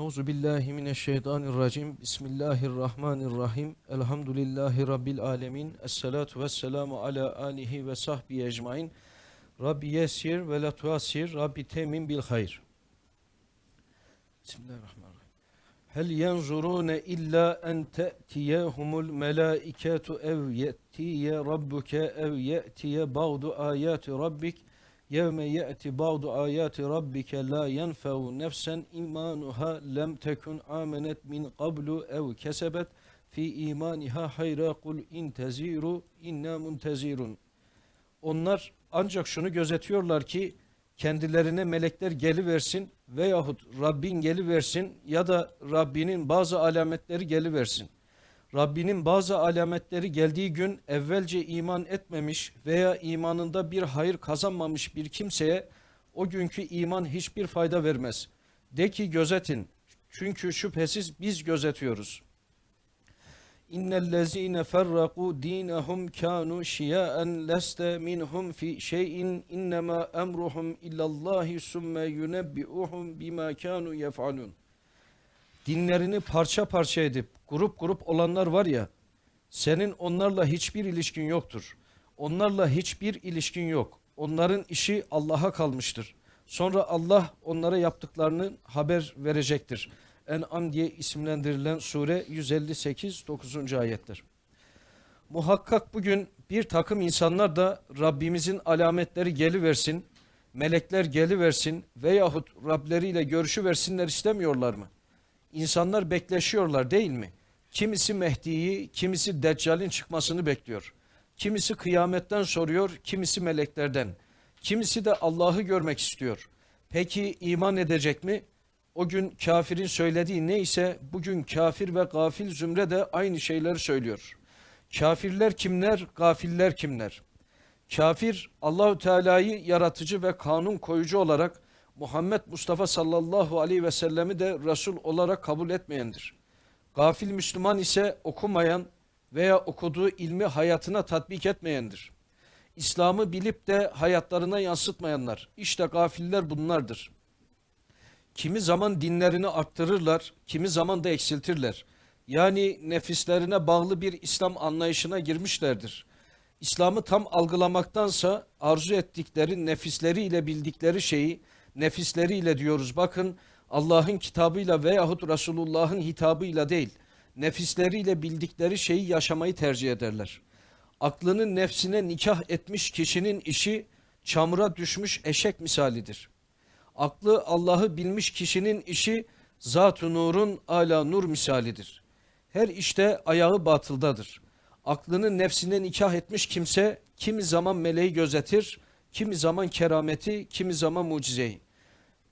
Euzu billahi mineşşeytanirracim. Bismillahirrahmanirrahim. Elhamdülillahi rabbil alamin. Essalatu vesselamu ala alihi ve sahbihi ecmaîn. Rabbi yessir ve la tuassir. Rabbi temin bil hayr. Bismillahirrahmanirrahim. Hel yenzurune illa en te'tiyehumul melaiketu ev ye'tiye rabbuke ev ye'tiye ba'du ayati rabbik yevme ye'ti ba'du ayati rabbike la yenfe'u nefsen imanuha lem tekun amenet min qablu ev kesebet fi imaniha hayra kul inteziru inna muntezirun. Onlar ancak şunu gözetiyorlar ki kendilerine melekler geliversin veyahut Rabbin geliversin ya da Rabbinin bazı alametleri geliversin. Rabbinin bazı alametleri geldiği gün evvelce iman etmemiş veya imanında bir hayır kazanmamış bir kimseye o günkü iman hiçbir fayda vermez. De ki gözetin çünkü şüphesiz biz gözetiyoruz. İnnellezîne ferraku dînehum kânu şiyâen leste minhum fi şeyin innemâ emruhum illallâhi sümme yunebbi'uhum bimâ kânu yef'alun. Dinlerini parça parça edip grup grup olanlar var ya senin onlarla hiçbir ilişkin yoktur. Onlarla hiçbir ilişkin yok. Onların işi Allah'a kalmıştır. Sonra Allah onlara yaptıklarını haber verecektir. En'am diye isimlendirilen sure 158 9. ayettir. Muhakkak bugün bir takım insanlar da Rabbimizin alametleri geliversin, melekler geliversin veyahut Rableriyle görüşü versinler istemiyorlar mı? İnsanlar bekleşiyorlar değil mi? Kimisi Mehdi'yi, kimisi Deccal'in çıkmasını bekliyor. Kimisi kıyametten soruyor, kimisi meleklerden. Kimisi de Allah'ı görmek istiyor. Peki iman edecek mi? O gün kafirin söylediği neyse bugün kafir ve gafil zümre de aynı şeyleri söylüyor. Kafirler kimler, gafiller kimler? Kafir Allahü Teala'yı yaratıcı ve kanun koyucu olarak Muhammed Mustafa sallallahu aleyhi ve sellemi de Resul olarak kabul etmeyendir. Gafil Müslüman ise okumayan veya okuduğu ilmi hayatına tatbik etmeyendir. İslam'ı bilip de hayatlarına yansıtmayanlar. İşte gafiller bunlardır. Kimi zaman dinlerini arttırırlar, kimi zaman da eksiltirler. Yani nefislerine bağlı bir İslam anlayışına girmişlerdir. İslam'ı tam algılamaktansa arzu ettikleri nefisleriyle bildikleri şeyi nefisleriyle diyoruz. Bakın Allah'ın kitabıyla veyahut Resulullah'ın hitabıyla değil, nefisleriyle bildikleri şeyi yaşamayı tercih ederler. Aklının nefsine nikah etmiş kişinin işi çamura düşmüş eşek misalidir. Aklı Allah'ı bilmiş kişinin işi zat-ı nurun ala nur misalidir. Her işte ayağı batıldadır. Aklını nefsine nikah etmiş kimse kimi zaman meleği gözetir, kimi zaman kerameti, kimi zaman mucizeyi.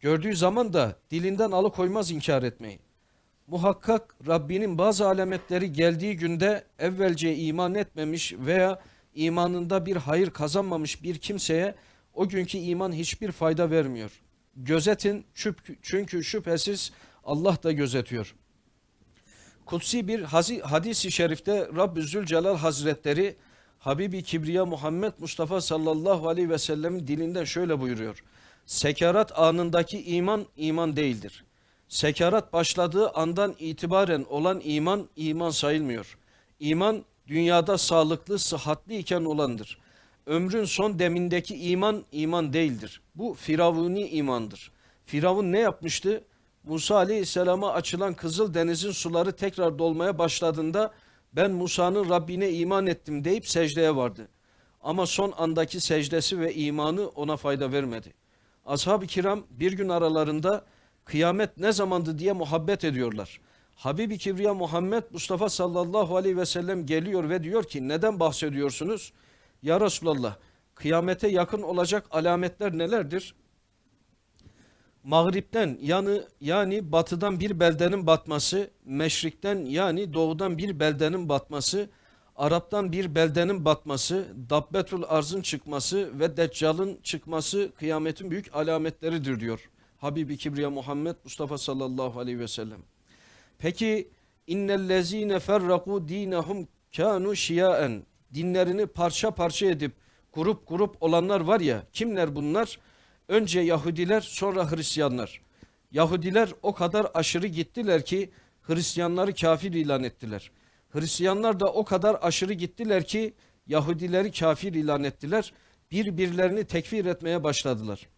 Gördüğü zaman da dilinden alıkoymaz inkar etmeyi. Muhakkak Rabbinin bazı alametleri geldiği günde evvelce iman etmemiş veya imanında bir hayır kazanmamış bir kimseye o günkü iman hiçbir fayda vermiyor. Gözetin çünkü şüphesiz Allah da gözetiyor. Kutsi bir hadis-i şerifte Rabbü Zülcelal Hazretleri Habibi Kibriya Muhammed Mustafa sallallahu aleyhi ve sellemin dilinden şöyle buyuruyor. Sekarat anındaki iman iman değildir. Sekarat başladığı andan itibaren olan iman iman sayılmıyor. İman dünyada sağlıklı, sıhhatli iken olandır. Ömrün son demindeki iman iman değildir. Bu firavuni imandır. Firavun ne yapmıştı? Musa aleyhisselama açılan Kızıl Deniz'in suları tekrar dolmaya başladığında ben Musa'nın Rabbine iman ettim deyip secdeye vardı. Ama son andaki secdesi ve imanı ona fayda vermedi. Ashab-ı kiram bir gün aralarında kıyamet ne zamandı diye muhabbet ediyorlar. Habibi Kibriya Muhammed Mustafa sallallahu aleyhi ve sellem geliyor ve diyor ki neden bahsediyorsunuz? Ya Resulallah kıyamete yakın olacak alametler nelerdir? Mağripten yani, yani batıdan bir beldenin batması, meşrikten yani doğudan bir beldenin batması, Arap'tan bir beldenin batması, Dabbetul Arz'ın çıkması ve Deccal'ın çıkması kıyametin büyük alametleridir diyor. Habibi Kibriya Muhammed Mustafa sallallahu aleyhi ve sellem. Peki innellezine ferraku dinehum kanu şiyaen dinlerini parça parça edip grup grup olanlar var ya kimler bunlar? Önce Yahudiler sonra Hristiyanlar. Yahudiler o kadar aşırı gittiler ki Hristiyanları kafir ilan ettiler. Hristiyanlar da o kadar aşırı gittiler ki Yahudileri kafir ilan ettiler. Birbirlerini tekfir etmeye başladılar.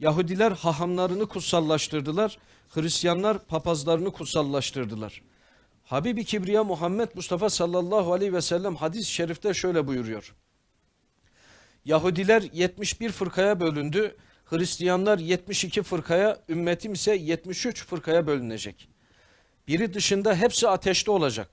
Yahudiler hahamlarını kutsallaştırdılar. Hristiyanlar papazlarını kutsallaştırdılar. Habibi Kibriya Muhammed Mustafa sallallahu aleyhi ve sellem hadis-i şerifte şöyle buyuruyor. Yahudiler 71 fırkaya bölündü. Hristiyanlar 72 fırkaya, ümmetim ise 73 fırkaya bölünecek. Biri dışında hepsi ateşte olacak.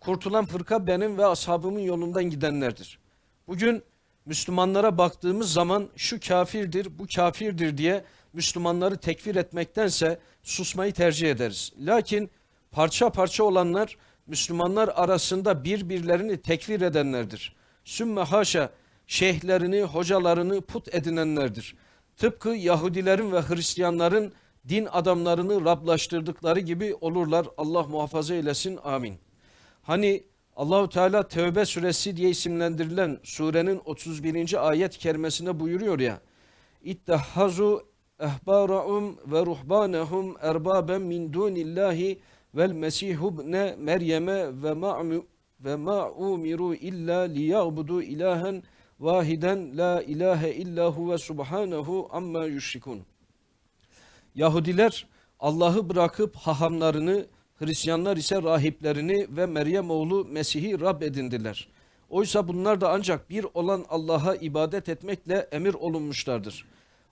Kurtulan fırka benim ve ashabımın yolundan gidenlerdir. Bugün Müslümanlara baktığımız zaman şu kafirdir, bu kafirdir diye Müslümanları tekfir etmektense susmayı tercih ederiz. Lakin parça parça olanlar Müslümanlar arasında birbirlerini tekfir edenlerdir. Sümme haşa şeyhlerini, hocalarını put edinenlerdir. Tıpkı Yahudilerin ve Hristiyanların din adamlarını Rablaştırdıkları gibi olurlar. Allah muhafaza eylesin. Amin. Hani Allahu Teala Tevbe suresi diye isimlendirilen surenin 31. ayet kerimesinde buyuruyor ya. İttehazu ehbarahum ve ruhbanehum erbaben min dunillahi vel mesihu ibne Meryem'e ve ma'mu ve ma umiru illa liya'budu ilahen vahiden la ilahe illa huve subhanahu amma yüşrikun. Yahudiler Allah'ı bırakıp hahamlarını, Hristiyanlar ise rahiplerini ve Meryem oğlu Mesih'i Rab edindiler. Oysa bunlar da ancak bir olan Allah'a ibadet etmekle emir olunmuşlardır.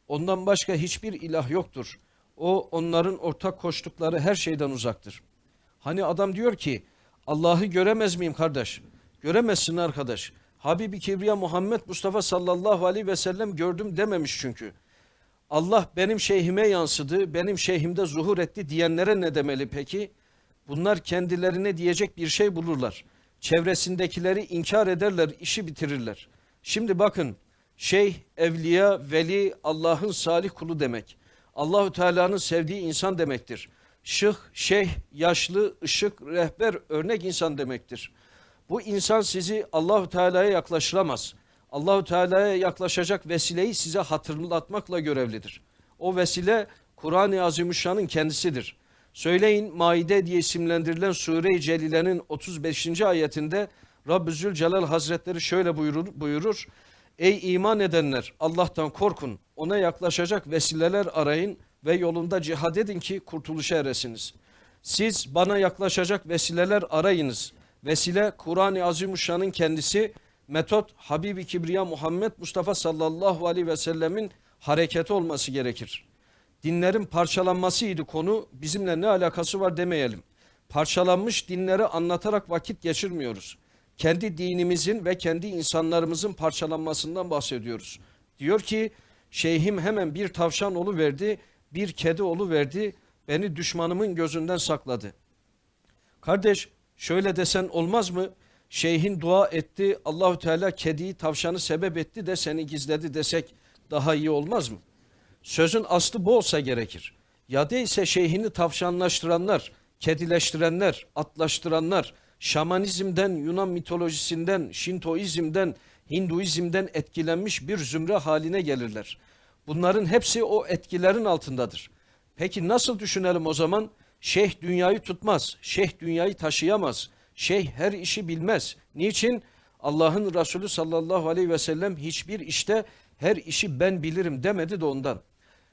Ondan başka hiçbir ilah yoktur. O onların ortak koştukları her şeyden uzaktır. Hani adam diyor ki Allah'ı göremez miyim kardeş? Göremezsin arkadaş. Habibi Kibriya Muhammed Mustafa sallallahu aleyhi ve sellem gördüm dememiş çünkü. Allah benim şeyhime yansıdı, benim şeyhimde zuhur etti diyenlere ne demeli peki? Bunlar kendilerine diyecek bir şey bulurlar. Çevresindekileri inkar ederler, işi bitirirler. Şimdi bakın, şeyh, evliya, veli, Allah'ın salih kulu demek. Allahü Teala'nın sevdiği insan demektir. Şıh, şeyh, yaşlı, ışık, rehber, örnek insan demektir. Bu insan sizi Allahü Teala'ya yaklaştıramaz. Allahü Teala'ya yaklaşacak vesileyi size hatırlatmakla görevlidir. O vesile Kur'an-ı Azimüşşan'ın kendisidir. Söyleyin Maide diye isimlendirilen Sure-i Celile'nin 35. ayetinde Rabbü Zülcelal Hazretleri şöyle buyurur, buyurur. Ey iman edenler Allah'tan korkun, ona yaklaşacak vesileler arayın ve yolunda cihad edin ki kurtuluşa eresiniz. Siz bana yaklaşacak vesileler arayınız. Vesile Kur'an-ı Azimüşşan'ın kendisi, metot Habibi Kibriya Muhammed Mustafa sallallahu aleyhi ve sellemin hareketi olması gerekir. Dinlerin parçalanmasıydı konu bizimle ne alakası var demeyelim. Parçalanmış dinleri anlatarak vakit geçirmiyoruz. Kendi dinimizin ve kendi insanlarımızın parçalanmasından bahsediyoruz. Diyor ki şeyhim hemen bir tavşan verdi, bir kedi verdi, beni düşmanımın gözünden sakladı. Kardeş şöyle desen olmaz mı? Şeyhin dua etti, Allahü Teala kediyi tavşanı sebep etti de seni gizledi desek daha iyi olmaz mı? Sözün aslı bu olsa gerekir. Ya değilse şeyhini tavşanlaştıranlar, kedileştirenler, atlaştıranlar, şamanizmden, Yunan mitolojisinden, Şintoizmden, Hinduizmden etkilenmiş bir zümre haline gelirler. Bunların hepsi o etkilerin altındadır. Peki nasıl düşünelim o zaman? Şeyh dünyayı tutmaz, şeyh dünyayı taşıyamaz, şeyh her işi bilmez. Niçin? Allah'ın Resulü sallallahu aleyhi ve sellem hiçbir işte her işi ben bilirim demedi de ondan.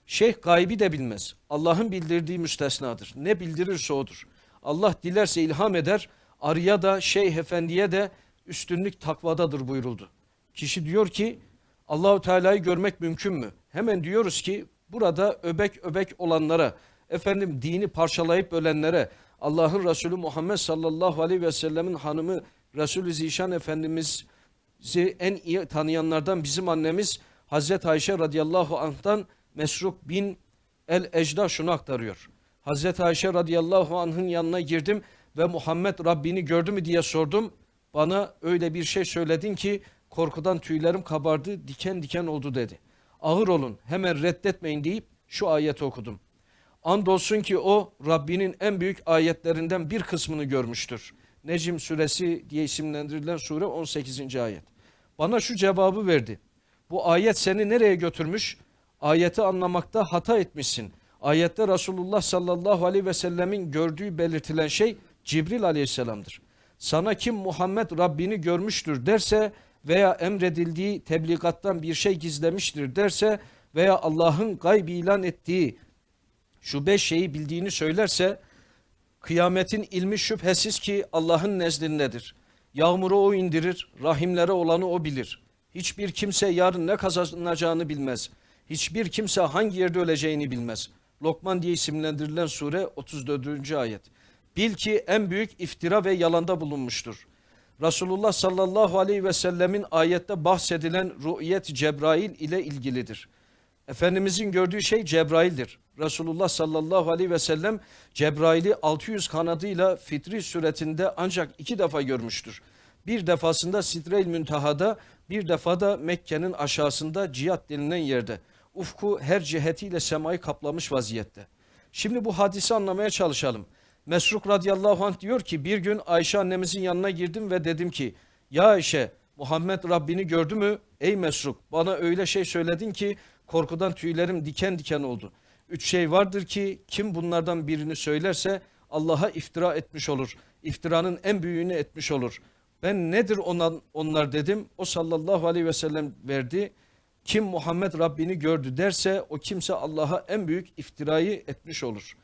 Şeyh gaybi de bilmez. Allah'ın bildirdiği müstesnadır. Ne bildirirse odur. Allah dilerse ilham eder. Arıya da şeyh efendiye de üstünlük takvadadır buyuruldu. Kişi diyor ki Allahu Teala'yı görmek mümkün mü? Hemen diyoruz ki burada öbek öbek olanlara, efendim dini parçalayıp bölenlere, Allah'ın Resulü Muhammed sallallahu aleyhi ve sellemin hanımı Resulü Zişan Efendimiz'i en iyi tanıyanlardan bizim annemiz Hazreti Ayşe radıyallahu anh'tan Mesruk bin El Ecda şunu aktarıyor. Hazreti Ayşe radıyallahu anh'ın yanına girdim ve Muhammed Rabbini gördü mü diye sordum. Bana öyle bir şey söyledin ki korkudan tüylerim kabardı, diken diken oldu dedi. Ağır olun, hemen reddetmeyin deyip şu ayeti okudum. Andolsun ki o Rabbinin en büyük ayetlerinden bir kısmını görmüştür. Necim suresi diye isimlendirilen sure 18. ayet. Bana şu cevabı verdi. Bu ayet seni nereye götürmüş? Ayeti anlamakta hata etmişsin. Ayette Resulullah sallallahu aleyhi ve sellemin gördüğü belirtilen şey Cibril aleyhisselamdır. Sana kim Muhammed Rabbini görmüştür derse veya emredildiği tebligattan bir şey gizlemiştir derse veya Allah'ın gayb ilan ettiği şu beş şeyi bildiğini söylerse kıyametin ilmi şüphesiz ki Allah'ın nezdindedir. Yağmuru o indirir, rahimlere olanı o bilir. Hiçbir kimse yarın ne kazanacağını bilmez. Hiçbir kimse hangi yerde öleceğini bilmez. Lokman diye isimlendirilen sure 34. ayet. Bil ki en büyük iftira ve yalanda bulunmuştur. Resulullah sallallahu aleyhi ve sellemin ayette bahsedilen rü'yet Cebrail ile ilgilidir. Efendimizin gördüğü şey Cebrail'dir. Resulullah sallallahu aleyhi ve sellem Cebrail'i 600 kanadıyla fitri suretinde ancak iki defa görmüştür. Bir defasında Sidre-i Münteha'da, bir defa da Mekke'nin aşağısında Cihat denilen yerde. Ufku her cihetiyle semayı kaplamış vaziyette. Şimdi bu hadisi anlamaya çalışalım. Mesruk radıyallahu anh diyor ki bir gün Ayşe annemizin yanına girdim ve dedim ki ya Ayşe Muhammed Rabbini gördü mü? Ey Mesruk bana öyle şey söyledin ki korkudan tüylerim diken diken oldu. Üç şey vardır ki kim bunlardan birini söylerse Allah'a iftira etmiş olur. İftiranın en büyüğünü etmiş olur. Ben nedir onlar, onlar dedim. O sallallahu aleyhi ve sellem verdi. Kim Muhammed Rabbini gördü derse o kimse Allah'a en büyük iftirayı etmiş olur.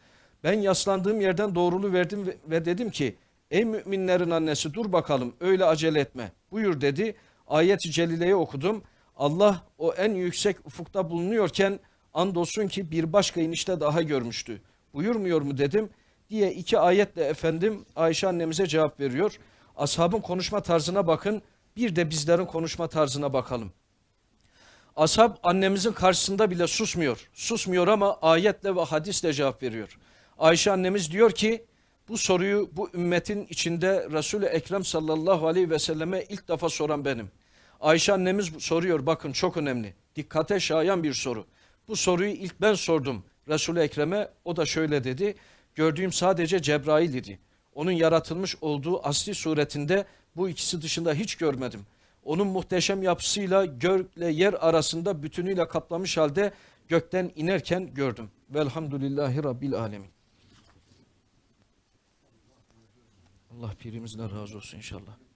Ben yaslandığım yerden doğrulu verdim ve, ve dedim ki ey müminlerin annesi dur bakalım öyle acele etme. Buyur dedi. Ayet-i Celile'yi okudum. Allah o en yüksek ufukta bulunuyorken andolsun ki bir başka inişte daha görmüştü. Buyurmuyor mu dedim diye iki ayetle efendim Ayşe annemize cevap veriyor. Ashabın konuşma tarzına bakın bir de bizlerin konuşma tarzına bakalım. Ashab annemizin karşısında bile susmuyor. Susmuyor ama ayetle ve hadisle cevap veriyor. Ayşe annemiz diyor ki bu soruyu bu ümmetin içinde Resul-i Ekrem sallallahu aleyhi ve selleme ilk defa soran benim. Ayşe annemiz soruyor bakın çok önemli. Dikkate şayan bir soru. Bu soruyu ilk ben sordum Resul-i Ekrem'e. O da şöyle dedi. Gördüğüm sadece Cebrail idi. Onun yaratılmış olduğu asli suretinde bu ikisi dışında hiç görmedim. Onun muhteşem yapısıyla gökle yer arasında bütünüyle kaplamış halde gökten inerken gördüm. Velhamdülillahi Rabbil Alemin. Allah pirimizden razı olsun inşallah.